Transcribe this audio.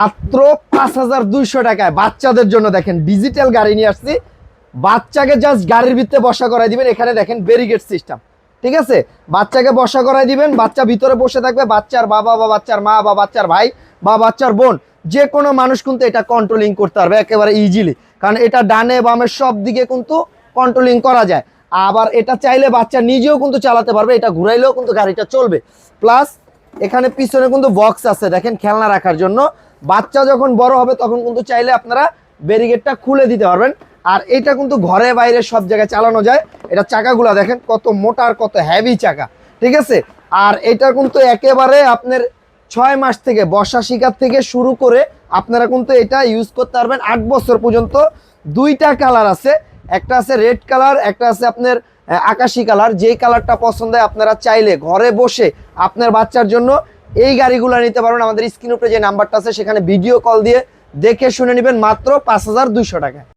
মাত্র পাঁচ হাজার দুইশো টাকায়। বাচ্চাদের জন্য দেখেন ডিজিটাল গাড়ি নিয়ে আসছি। বাচ্চাকে জাস্ট গাড়ির ভিতরে বসা করাই দিবেন। এখানে দেখেন ব্যারিগেড সিস্টেম ঠিক আছে? বাচ্চাকে বসা করাই দিবেন। বাচ্চা ভিতরে বসে থাকবে। বাচ্চার বাবা বা বাচ্চার মা বা বাচ্চার ভাই বা বাচ্চার বোন, যে কোনো মানুষ কিন্তু এটা কন্ট্রোলিং করতে পারবে একেবারে ইজিলি কারণ এটা ডানে বামে সব দিকে কিন্তু কন্ট্রোলিং করা যায়। আবার এটা চাইলে বাচ্চা নিজেও কিন্তু চালাতে পারবে। এটা ঘুরাইলেও কিন্তু গাড়িটা চলবে। প্লাস এখানে পিছনে কিন্তু বক্স আছে। দেখেন খেলনা রাখার জন্য। বাচ্চা যখন বড় হবে, তখন কিন্তু চাইলে আপনারা ব্যারিগেডটা খুলে দিতে পারবেন। আর এটা কিন্তু ঘরে বাইরে সব জায়গায় চালানো যায়। এটা চাকাগুলো দেখেন, কত মোটা আর কত হেভি চাকা। ঠিক আছে? আর এটা কিন্তু একেবারে আপনার ছয় মাস থেকে, বর্ষা শিকার থেকে শুরু করে আপনারা কিন্তু এটা ইউজ করতে পারবেন আট বছর পর্যন্ত। দুইটা কালার আছে। একটা আছে রেড কালার একটা আছে আপনার আকাশি কালার যেই কালারটা পছন্দ হয় আপনারা চাইলে ঘরে বসে আপনার বাচ্চার জন্য এই গাড়িগুলো নিতে পারবেন। আমাদের স্ক্রিন উপরে যে নাম্বারটা আছে, সেখানে ভিডিও কল দিয়ে দেখে শুনে নেবেন মাত্র পাঁচ হাজার দুইশো টাকায়।